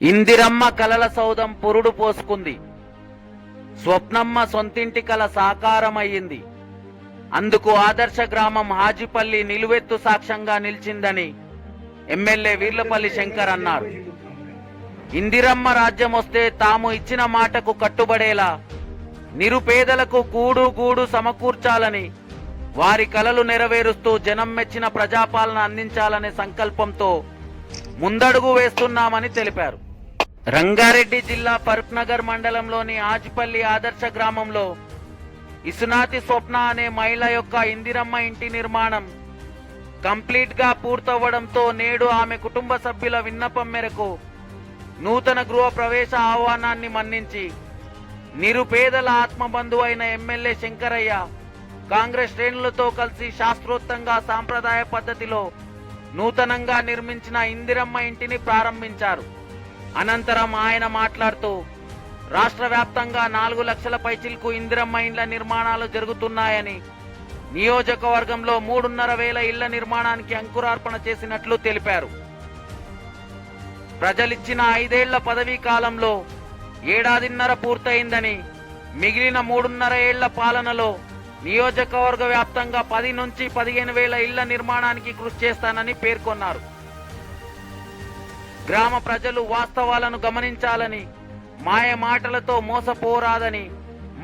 ఇందిరమ్మ కలల సౌధం పురుడు పోసుకుంది. స్వప్నమ్మ సొంతింటి కల సాకారమయ్యింది. అందుకు ఆదర్శ గ్రామం హాజిపల్లి నిలువెత్తు సాక్ష్యంగా నిలిచిందని ఎమ్మెల్యే వీర్లపల్లి శంకర్ అన్నారు. ఇందిరమ్మ రాజ్యం వస్తే తాము ఇచ్చిన మాటకు కట్టుబడేలా నిరుపేదలకు కూడు గూడు సమకూర్చాలని వారి కలలు నెరవేరుస్తూ జనం మెచ్చిన ప్రజాపాలన అందించాలనే సంకల్పంతో ముందడుగు వేస్తున్నామని తెలిపారు. రంగారెడ్డి జిల్లా ఫరూక్ మండలంలోని ఆజ్పల్లి ఆదర్శ గ్రామంలో ఇసునాతి స్వప్న అనే మహిళ యొక్క ఇందిరమ్మ ఇంటి నిర్మాణం కంప్లీట్గా పూర్తవ్వడంతో నేడు ఆమె కుటుంబ సభ్యుల విన్నపం మేరకు నూతన గృహ ప్రవేశ ఆహ్వానాన్ని మన్నించి నిరుపేదల ఆత్మబంధువు అయిన ఎమ్మెల్యే శంకరయ్య కాంగ్రెస్ శ్రేణులతో కలిసి శాస్త్రోక్తంగా సాంప్రదాయ పద్ధతిలో నూతనంగా నిర్మించిన ఇందిరమ్మ ఇంటిని ప్రారంభించారు. అనంతరం ఆయన మాట్లాడుతూ రాష్ట్ర వ్యాప్తంగా నాలుగు లక్షల పైచిలకు ఇందిరమ్మ ఇండ్ల నిర్మాణాలు జరుగుతున్నాయని నియోజకవర్గంలో మూడున్నర వేల ఇళ్ళ నిర్మాణానికి అంకురార్పణ చేసినట్లు తెలిపారు. ప్రజలిచ్చిన ఐదేళ్ళ పదవీ కాలంలో ఏడాదిన్నర పూర్తయిందని మిగిలిన మూడున్నర ఏళ్ళ పాలనలో నియోజకవర్గ వ్యాప్తంగా పది నుంచి పదిహేను వేల ఇళ్ళ నిర్మాణానికి కృషి చేస్తానని పేర్కొన్నారు. గ్రామ ప్రజలు వాస్తవాలను గమనించాలని మాయ మాటలతో మోసపోరాదని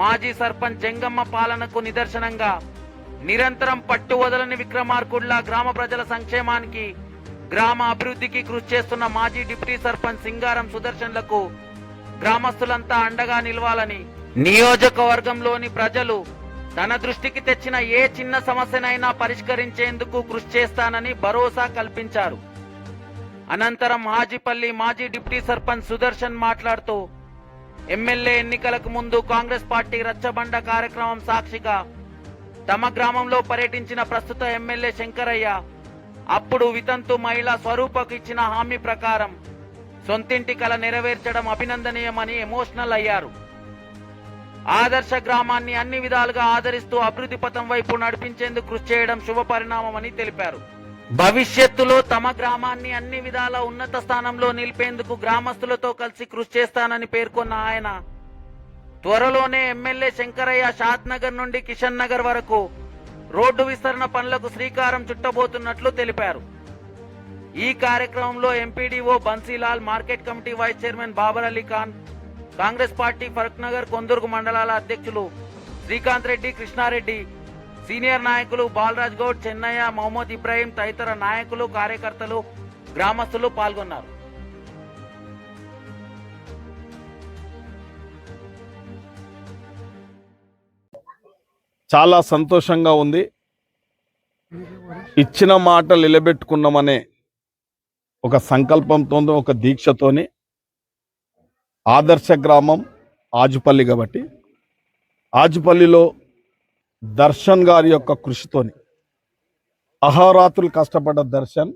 మాజీ సర్పంచ్ జంగమ్మ పాలనకు నిదర్శనంగా నిరంతరం పట్టు వదలని విక్రమార్కుడ్లా గ్రామ ప్రజల సంక్షేమానికి గ్రామ అభివృద్ధికి కృషి చేస్తున్న మాజీ డిప్యూటీ సర్పంచ్ సింగారం సుదర్శన్లకు గ్రామస్తులంతా అండగా నిలవాలని నియోజకవర్గంలోని ప్రజలు తన దృష్టికి తెచ్చిన ఏ చిన్న సమస్యనైనా పరిష్కరించేందుకు కృషి చేస్తానని భరోసా కల్పించారు. అనంతరం హాజీపల్లి మాజీ డిప్యూటీ సర్పంచ్ సుదర్శన్ మాట్లాడుతూ ఎమ్మెల్యే ఎన్నికలకు ముందు కాంగ్రెస్ పార్టీ రచ్చబండ కార్యక్రమం సాక్షిగా తమ గ్రామంలో పర్యటించిన ప్రస్తుత ఎమ్మెల్యే శంకరయ్య అప్పుడు వితంతు మహిళ స్వరూపకు ఇచ్చిన హామీ ప్రకారం సొంతింటి కల నెరవేర్చడం అభినందనీయమని ఎమోషనల్ అయ్యారు. ఆదర్శ గ్రామాన్ని అన్ని విధాలుగా ఆదరిస్తూ అభివృద్ధి పథం వైపు నడిపించేందుకు కృషి చేయడం శుభపరిణామమని తెలిపారు. భవిష్యత్తులో తమ గ్రామాన్ని అన్ని విధాల ఉన్నత స్థానంలో నిలిపేందుకు గ్రామస్తులతో కలిసి కృషి చేస్తానని పేర్కొన్న ఆయన. త్వరలోనే ఎమ్మెల్యే శంకరయ్య షాద్ నగర్ నుండి కిషన్ నగర్ వరకు రోడ్డు విస్తరణ పనులకు శ్రీకారం చుట్టబోతున్నట్లు తెలిపారు. ఈ కార్యక్రమంలో MPDO Bansilal market committee vice chairman Babar Ali Khan Congress party Farooqnagar Kondurg మండలాల అధ్యక్షులు శ్రీకాంత్ రెడ్డి కృష్ణారెడ్డి సీనియర్ నాయకులు బాలరాజ్ గౌడ్ చెన్నయ్య మహమ్మద్ ఇబ్రాహీం తదితర నాయకులు కార్యకర్తలు గ్రామస్తులు పాల్గొన్నారు. చాలా సంతోషంగా ఉంది. ఇచ్చిన మాట నిలబెట్టుకున్నామనే ఒక సంకల్పంతో ఒక దీక్షతోని ఆదర్శ గ్రామం ఆజుపల్లి కాబట్టి. ఆజుపల్లిలో దర్శన్ గారి యొక్క కృషితోని. అహోరాత్రులు కష్టపడ్డ దర్శన్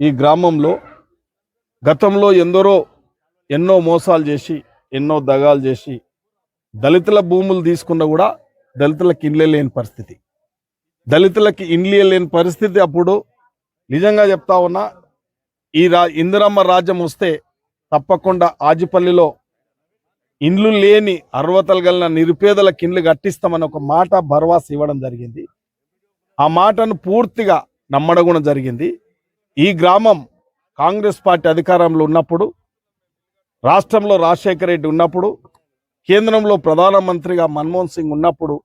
ఈ గ్రామంలో గతంలో ఎందరో ఎన్నో మోసాలు చేసి ఎన్నో దగాలు చేసి దళితుల భూములు తీసుకున్న కూడా దళితులకు ఇండ్లే లేని పరిస్థితి. దళితులకి ఇండ్లే లేని పరిస్థితి అప్పుడు నిజంగా చెప్తా ఉన్నా ఈ రా ఇందిరమ్మ రాజ్యం వస్తే తప్పకుండా ఆజిపల్లిలో ఇండ్లు లేని అర్వతలు గల నిరుపేదలకు ఇండ్లు కట్టిస్తామని ఒక మాట భరవాస ఇవ్వడం జరిగింది. ఆ మాటను పూర్తిగా నమ్మడం కూడా జరిగింది. ఈ గ్రామం కాంగ్రెస్ పార్టీ అధికారంలో ఉన్నప్పుడు రాష్ట్రంలో రాజశేఖర రెడ్డి ఉన్నప్పుడు కేంద్రంలో ప్రధానమంత్రిగా మన్మోహన్ సింగ్ ఉన్నప్పుడు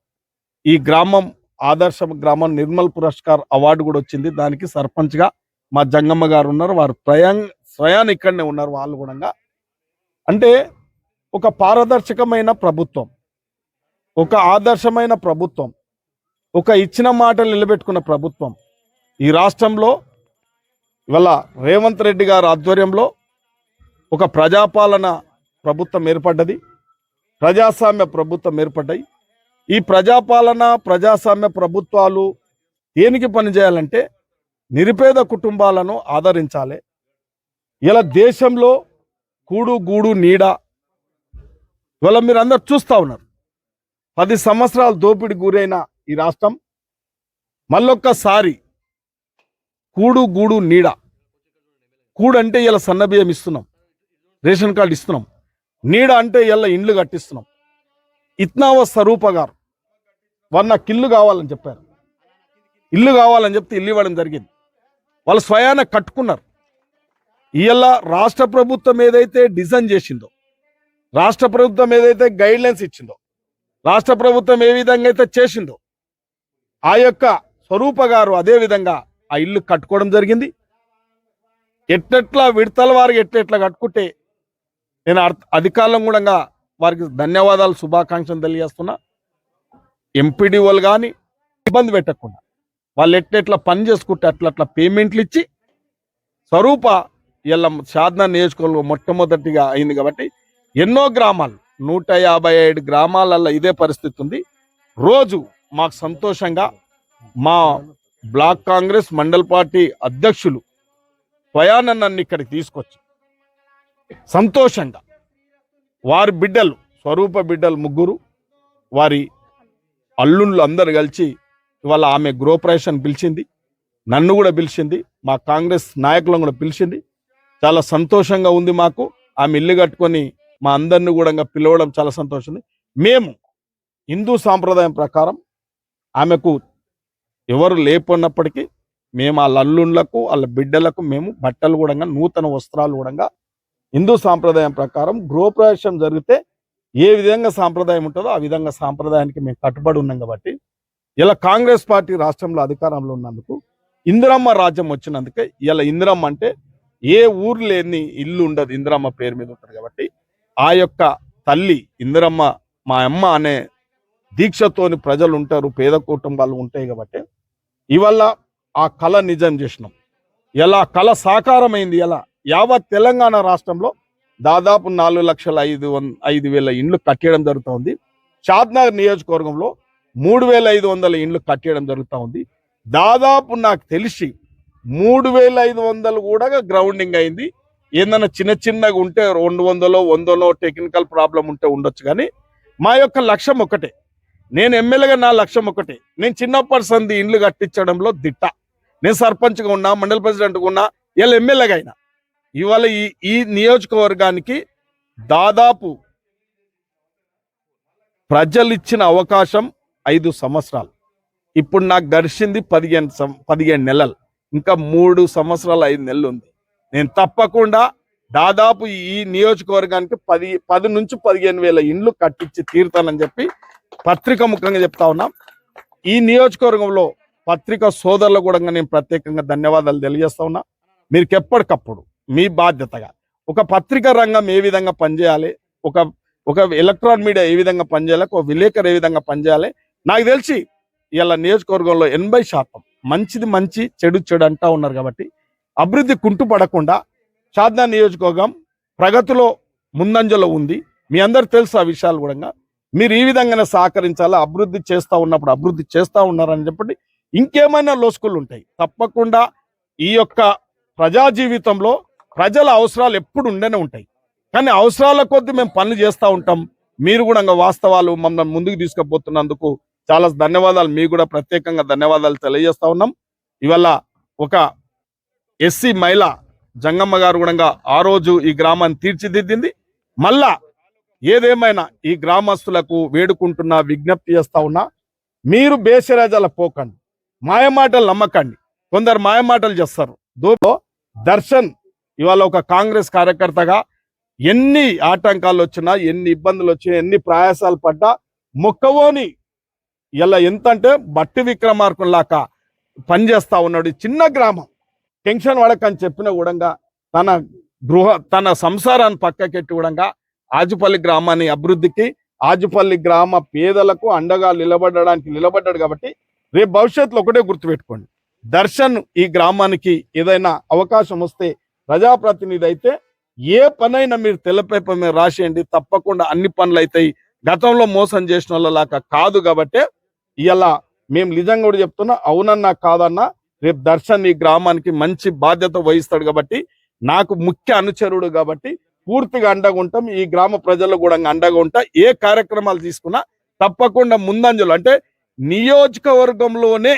ఈ గ్రామం ఆదర్శ గ్రామం నిర్మల్ పురస్కార్ అవార్డు కూడా వచ్చింది. దానికి సర్పంచ్గా మా జంగమ్మ గారు ఉన్నారు. వారు ప్రయాణ స్వయాన్ ఇక్కడనే ఉన్నారు వాళ్ళు కూడా. అంటే ఒక పారదర్శకమైన ప్రభుత్వం ఒక ఆదర్శమైన ప్రభుత్వం ఒక ఇచ్చిన మాటలు నిలబెట్టుకున్న ప్రభుత్వం ఈ రాష్ట్రంలో ఇవాళ రేవంత్ రెడ్డి గారి ఆధ్వర్యంలో ఒక ప్రజాపాలన ప్రభుత్వం ఏర్పడ్డది ప్రజాస్వామ్య ప్రభుత్వం ఏర్పడ్డాయి. ఈ ప్రజాపాలన ప్రజాస్వామ్య ప్రభుత్వాలు దేనికి పనిచేయాలంటే నిరుపేద కుటుంబాలను ఆదరించాలి. ఇలా దేశంలో కూడు గూడు నీడ ఇవాళ మీరు అందరు చూస్తూ ఉన్నారు. పది సంవత్సరాలు దోపిడి గురైన ఈ రాష్ట్రం మళ్ళొక్కసారి కూడు గూడు నీడ. కూడంటే ఇలా సన్నబియ్యం ఇస్తున్నాం. రేషన్ కార్డు ఇస్తున్నాం. నీడ అంటే ఇలా ఇండ్లు కట్టిస్తున్నాం. ఇత్నావ స్వరూప గారు వారు నాకు ఇల్లు కావాలని చెప్పారు. ఇల్లు కావాలని చెప్తే ఇల్లు ఇవ్వడం జరిగింది. వాళ్ళు స్వయాన కట్టుకున్నారు. ఇవాళ రాష్ట్ర ప్రభుత్వం ఏదైతే డిజైన్ చేసిందో రాష్ట్ర ప్రభుత్వం ఏదైతే గైడ్ లైన్స్ ఇచ్చిందో రాష్ట్ర ప్రభుత్వం ఏ విధంగా అయితే చేసిందో ఆ యొక్క స్వరూప గారు అదే విధంగా ఆ ఇల్లు కట్టుకోవడం జరిగింది. ఎట్టెట్లా విడతల వారికి ఎట్టెట్లా కట్టుకుంటే నేను అర్థ- అధికారులం కూడా వారికి ధన్యవాదాలు శుభాకాంక్షలు తెలియజేస్తున్నా. ఎంపీడీఓలు కానీ ఇబ్బంది పెట్టకుండా వాళ్ళు ఎట్టెట్లా పని చేసుకుంటే అట్లా అట్లా పేమెంట్లు ఇచ్చి స్వరూప ఇలా సాధన నియోజకవర్గంలో మొట్టమొదటిగా అయింది కాబట్టి ఎన్నో గ్రామాలు నూట యాభై ఐదు గ్రామాలలో ఇదే పరిస్థితి ఉంది. రోజు మాకు సంతోషంగా మా బ్లాక్ కాంగ్రెస్ మండల్ పార్టీ అధ్యక్షులు స్వయాన నన్ను ఇక్కడికి తీసుకొచ్చి సంతోషంగా వారి బిడ్డలు స్వరూప బిడ్డలు ముగ్గురు వారి అల్లుళ్ళు అందరు కలిసి ఇవాళ ఆమె గృహప్రవేశాన్ని పిలిచింది. నన్ను కూడా పిలిచింది. మా కాంగ్రెస్ నాయకులను కూడా పిలిచింది. చాలా సంతోషంగా ఉంది మాకు. ఆమె ఇల్లు కట్టుకొని మా అందరిని కూడా పిలవడం చాలా సంతోషం. ఉంది మేము హిందూ సాంప్రదాయం ప్రకారం ఆమెకు ఎవరు లేపన్నప్పటికీ మేము వాళ్ళ అల్లుళ్ళకు వాళ్ళ బిడ్డలకు మేము బట్టలు కూడా నూతన వస్త్రాలు కూడా హిందూ సాంప్రదాయం ప్రకారం గృహప్రవేశం జరిగితే ఏ విధంగా సాంప్రదాయం ఉంటుందో ఆ విధంగా సాంప్రదాయానికి మేము కట్టుబడి ఉన్నాం కాబట్టి ఇలా కాంగ్రెస్ పార్టీ రాష్ట్రంలో అధికారంలో ఉన్నందుకు ఇందిరమ్మ రాజ్యం వచ్చినందుకే ఇలా ఇందిరమ్మ అంటే ఏ ఊరు లేని ఇల్లు ఉండదు. ఇందిరమ్మ పేరు మీద ఉంటుంది కాబట్టి ఆ యొక్క తల్లి ఇందిరమ్మ మా అమ్మ అనే దీక్షతోని ప్రజలు ఉంటారు పేద కుటుంబాలు ఉంటాయి కాబట్టి ఇవల్ల ఆ కళ నిజం చేసినాం. ఎలా కళ సాకారమైంది ఎలా? యావత్ తెలంగాణ రాష్ట్రంలో దాదాపు నాలుగు లక్షల ఐదు వన్ ఐదు వేల ఇండ్లు కట్టేయడం జరుగుతుంది. చాద్నగర్ షాద్నగర్ నియోజకవర్గంలో మూడు వేల ఐదు వందల ఇండ్లు కట్టేయడం జరుగుతూ ఉంది దాదాపు నాకు తెలిసి మూడు వేల ఐదు వందలు కూడా గ్రౌండింగ్ అయింది. ఏందన్నా చిన్న చిన్నగా ఉంటే రెండు వందలో వందలో టెక్నికల్ ప్రాబ్లం ఉంటే ఉండొచ్చు కానీ మా యొక్క లక్ష్యం ఒకటే. నేను ఎమ్మెల్యేగా నా లక్ష్యం ఒకటే. నేను చిన్నప్పటి సంది ఇండ్లు కట్టించడంలో దిట్ట. నేను సర్పంచ్గా ఉన్నా మండల ప్రెసిడెంట్గా ఉన్నా ఇలా ఎమ్మెల్యేగా అయినా. ఇవాళ ఈ ఈ నియోజకవర్గానికి దాదాపు ప్రజలు ఇచ్చిన అవకాశం ఐదు సంవత్సరాలు. ఇప్పుడు నాకు గడిచింది పదిహేను సం- పదిహేను నెలలు. ఇంకా మూడు సంవత్సరాలు ఐదు నెలలు ఉంది. నేను తప్పకుండా దాదాపు ఈ నియోజకవర్గానికి పది పది నుంచి పదిహేను వేల ఇండ్లు కట్టించి తీరుతానని చెప్పి పత్రిక ముఖంగా చెప్తా ఉన్నాం. ఈ నియోజకవర్గంలో పత్రిక సోదరులు కూడా నేను ప్రత్యేకంగా ధన్యవాదాలు తెలియజేస్తా ఉన్నా. మీరు ఎప్పటికప్పుడు మీ బాధ్యతగా ఒక పత్రికా రంగం ఏ విధంగా పనిచేయాలి ఒక ఒక ఎలక్ట్రాన్ మీడియా ఏ విధంగా పనిచేయాలి ఒక విలేకరు ఏ విధంగా పనిచేయాలి నాకు తెలిసి ఇలా నియోజకవర్గంలో ఎనభై శాతం మంచిది మంచి చెడు చెడు అంటా ఉన్నారు కాబట్టి అభివృద్ధి కుంటుపడకుండా సాధన నియోజకవర్గం ప్రగతిలో ముందంజలో ఉంది. మీ అందరు తెలుసు ఆ విషయాలు కూడా. మీరు ఈ విధంగానే సహకరించాలా? అభివృద్ధి చేస్తూ ఉన్నప్పుడు అభివృద్ధి చేస్తూ ఉన్నారని చెప్పండి. ఇంకేమైనా లోసుకులు ఉంటాయి. తప్పకుండా ఈ యొక్క ప్రజా జీవితంలో ప్రజల అవసరాలు ఎప్పుడు ఉండనే ఉంటాయి. కానీ అవసరాల కొద్దీ మేము పనులు చేస్తూ ఉంటాం. మీరు కూడా ఇంకా వాస్తవాలు మమ్మల్ని ముందుకు తీసుకుపోతున్నందుకు చాలా ధన్యవాదాలు. మీకు కూడా ప్రత్యేకంగా ధన్యవాదాలు తెలియజేస్తా ఉన్నాం. ఇవాళ ఒక ఎస్సీ మహిళ జంగమ్మ గారు కూడా ఆ రోజు ఈ గ్రామాన్ని తీర్చిదిద్దింది. మళ్ళా ఏదేమైనా ఈ గ్రామస్తులకు వేడుకుంటున్నా విజ్ఞప్తి చేస్తా ఉన్నా మీరు బేసరాజాల పోకండి. మాయమాటలు నమ్మకండి. కొందరు మాయమాటలు చేస్తారు. దో దర్శన్ ఇవాళ ఒక కాంగ్రెస్ కార్యకర్తగా ఎన్ని ఆటంకాలు వచ్చినా ఎన్ని ఇబ్బందులు వచ్చినా ఎన్ని ప్రయాసాలు పడ్డా మొక్కవోని ఇలా ఎంత అంటే బట్టి విక్రమార్కం లాగా పనిచేస్తా ఉన్నాడు ఈ చిన్న గ్రామం. టెన్షన్ పడకని చెప్పిన కూడా తన గృహ తన సంసారాన్ని పక్కకెట్టి కూడా ఆజుపల్లి గ్రామాన్ని అభివృద్ధికి ఆజుపల్లి గ్రామ పేదలకు అండగా నిలబడడానికి నిలబడ్డాడు కాబట్టి రేపు భవిష్యత్తులో ఒకటే గుర్తుపెట్టుకోండి. దర్శన్ ఈ గ్రామానికి ఏదైనా అవకాశం వస్తే ప్రజాప్రతినిధి అయితే ఏ పనైనా మీరు తెల్ల పేపర్ మీద రాసేయండి. తప్పకుండా అన్ని పనులు అవుతాయి గతంలో మోసం చేసిన వాళ్ళలాగా కాదు కాబట్టి ఇలా మేము నిజంగా కూడా చెప్తున్నా అవునన్నా కాదన్నా రేపు దర్శన్ ఈ గ్రామానికి మంచి బాధ్యత వహిస్తాడు కాబట్టి నాకు ముఖ్య అనుచరుడు కాబట్టి పూర్తిగా అండగా ఉంటాం. ఈ గ్రామ ప్రజలు కూడా అండగా ఉంటా. ఏ కార్యక్రమాలు తీసుకున్నా తప్పకుండా ముందంజలు. అంటే నియోజకవర్గంలోనే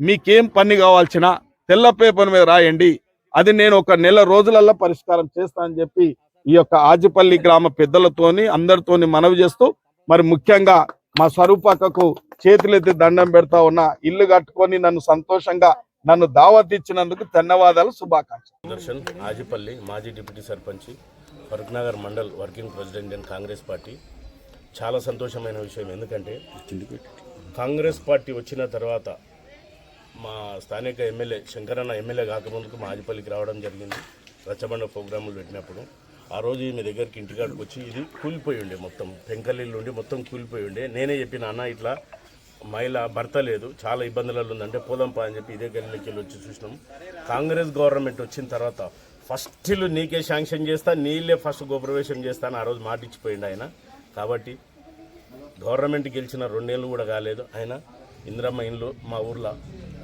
మీకేం పని కావాల్సిన తెల్ల పేపర్ మీద రాయండి. అది నేను ఒక నెల రోజులల్లో పరిష్కారం చేస్తానని చెప్పి ఈ యొక్క ఆజిపల్లి గ్రామ పెద్దలతోని అందరితోని మనవి చేస్తూ మరి ముఖ్యంగా మా స్వరూపక్కకు చేతులెత్తి దండం పెడతా ఉన్న ఇల్లు కట్టుకొని నన్ను సంతోషంగా నన్ను దావత్ ఇచ్చినందుకు ధన్యవాదాలు శుభాకాంక్షలు. దర్శన్ ఆజిపల్లి మాజీ deputy sarpanch Farooqnagar mandal working president and Congress party. చాలా సంతోషమైన విషయం ఎందుకంటే కాంగ్రెస్ పార్టీ వచ్చిన తర్వాత మా స్థానిక ఎమ్మెల్యే శంకరన్న ఎమ్మెల్యే కాకముందుకు మా ఆజిపల్లికి రావడం జరిగింది. రచ్చబండ ప్రోగ్రాములు పెట్టినప్పుడు ఆ రోజు మీ దగ్గరికి ఇంటికాడికి వచ్చి ఇది కూలిపోయి ఉండే మొత్తం పెంకలిల్లు ఉండి మొత్తం కూలిపోయి ఉండే. నేనే చెప్పిన అన్న ఇట్లా మహిళ భర్త లేదు చాలా ఇబ్బందులలో ఉందంటే పోదాంపా అని చెప్పి ఇదే గల్లీకి వెళ్ళి వచ్చి చూసినాం. కాంగ్రెస్ గవర్నమెంట్ వచ్చిన తర్వాత ఫస్ట్ ఇల్లు నీకే శాంక్షన్ చేస్తా నీళ్ళే ఫస్ట్ గోప్రవేశం చేస్తాను ఆ రోజు మాటిచ్చిపోయిండు ఆయన. కాబట్టి గవర్నమెంట్ గెలిచిన రెండేళ్ళు కూడా కాలేదు. ఆయన ఇందిరమ్మ ఇండ్లు మా ఊర్లో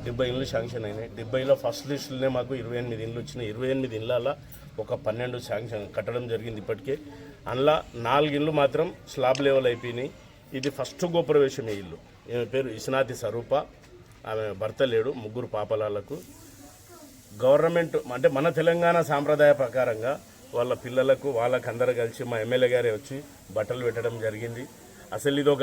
డెబ్బై ఇండ్లు శాంక్షన్ అయినాయి. డెబ్బైలో ఫస్ట్ లిస్టులోనే మాకు ఇరవై ఎనిమిది ఇండ్లు వచ్చినాయి. ఇరవై ఎనిమిది ఇండ్లలో ఒక పన్నెండు శాంక్షన్ కట్టడం జరిగింది ఇప్పటికే. అందులో నాలుగు ఇండ్లు మాత్రం స్లాబ్ లెవెల్ అయిపోయినాయి. ఇది ఫస్ట్ గోప్రవేశమే ఇల్లు. ఈమె పేరు ఇస్నాతి స్వరూప. ఆమె భర్త లేడు ముగ్గురు పాపలాలకు గవర్నమెంట్ అంటే మన తెలంగాణ సాంప్రదాయ ప్రకారంగా వాళ్ళ పిల్లలకు వాళ్ళకి అందరు కలిసి మా ఎమ్మెల్యే గారే వచ్చి బట్టలు పెట్టడం జరిగింది. అసలు ఇది ఒక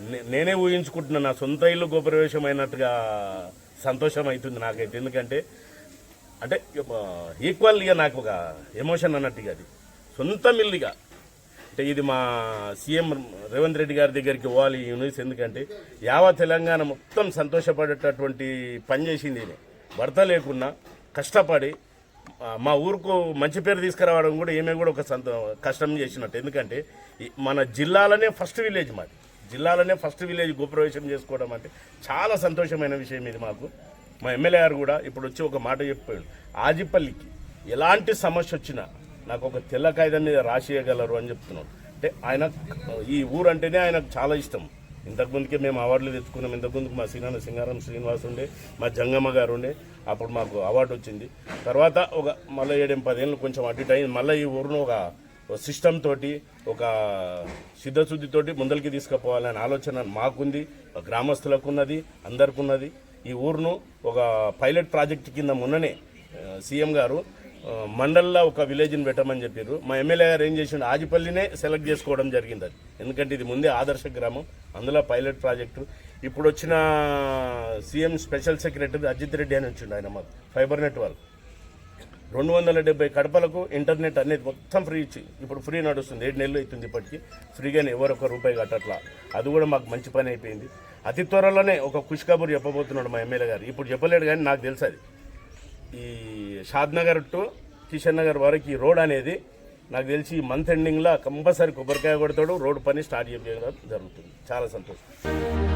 నే- నేనే ఊహించుకుంటున్నా నా సొంత ఇల్లు గోప్రవేశం అయినట్టుగా సంతోషం అవుతుంది నాకైతే. ఎందుకంటే అంటే ఈక్వల్గా నాకు ఒక ఎమోషన్ అన్నట్టుగా అది. సొంత మిల్లిగా అంటే ఇది మా సీఎం రేవంత్ రెడ్డి గారి దగ్గరికి పోవాలి ఈ న్యూస్ ఎందుకంటే యావ తెలంగాణ మొత్తం సంతోషపడేటటువంటి పని చేసింది భర్త లేకున్నా కష్టపడి మా ఊరుకు మంచి పేరు తీసుకురావడం కూడా ఏమే కూడా ఒక సంతో కష్టం చేసినట్టు. ఎందుకంటే మన జిల్లాలోనే ఫస్ట్ విలేజ్ మాది. జిల్లాలోనే ఫస్ట్ విలేజ్ గోప్రవేశం చేసుకోవడం అంటే చాలా సంతోషమైన విషయం ఇది మాకు. మా ఎమ్మెల్యే గారు కూడా ఇప్పుడు వచ్చి ఒక మాట చెప్పాడు. ఆజిపల్లికి ఎలాంటి సమస్య వచ్చినా నాకు ఒక తెల్ల కాగితం మీద రాసియగలరు అని చెప్తున్నాడు. అంటే ఆయన ఈ ఊరు అంటేనే ఆయనకు చాలా ఇష్టం. ఇంతకుముందుకే మేము అవార్డులు తెచ్చుకున్నాం. ఇంతకుముందుకు మా సింగాన సింగారం శ్రీనివాస్ ఉండే మా జంగమ్మ గారు ఉండే అప్పుడు మాకు అవార్డు వచ్చింది. తర్వాత ఒక మళ్ళీ ఏడేం పదేళ్ళు కొంచెం అటు ఇటు అయింది. మళ్ళీ ఈ ఊరును ఒక సిస్టమ్ తోటి ఒక సిద్ధశుద్ధితోటి ముందరికి తీసుకుపోవాలనే ఆలోచన మాకుంది. గ్రామస్తులకు ఉన్నది అందరికి ఉన్నది ఈ ఊరును ఒక పైలట్ ప్రాజెక్ట్ కింద మొన్ననే సీఎం గారు మండల్లో ఒక విలేజ్ని పెట్టమని చెప్పారు మా ఎమ్మెల్యే గారు ఏం చేసిండు ఆజిపల్లినే సెలెక్ట్ చేసుకోవడం జరిగింది అది. ఎందుకంటే ఇది ముందే ఆదర్శ గ్రామం అందులో పైలట్ ప్రాజెక్టు. ఇప్పుడు వచ్చిన CM special secretary Ajit Reddy అని వచ్చిండు ఆయన మాకు ఫైబర్ నెట్ వాళ్ళు. రెండు వందల డెబ్బై కడపలకు ఇంటర్నెట్ అనేది మొత్తం ఫ్రీ ఇచ్చి ఇప్పుడు ఫ్రీ నడుస్తుంది ఏడు నెలలు అవుతుంది ఇప్పటికీ. ఫ్రీగానే ఎవరు ఒక రూపాయి కట్టట్లా. అది కూడా మాకు మంచి పని అయిపోయింది. అతి త్వరలోనే ఒక ఖుష్ కబుర్ చెప్పబోతున్నాడు మా ఎమ్మెల్యే గారు. ఇప్పుడు చెప్పలేడు కానీ నాకు తెలుసు అది. ఈ షాద్ నగర్ టు కిషన్ నగర్ వరకు ఈ రోడ్ అనేది నాకు తెలిసి ఈ మంత్ ఎండింగ్లో కంపల్సరీ కొబ్బరికాయ కొడతాడు. రోడ్ పని స్టార్ట్ చేయడం జరుగుతుంది. చాలా సంతోషం.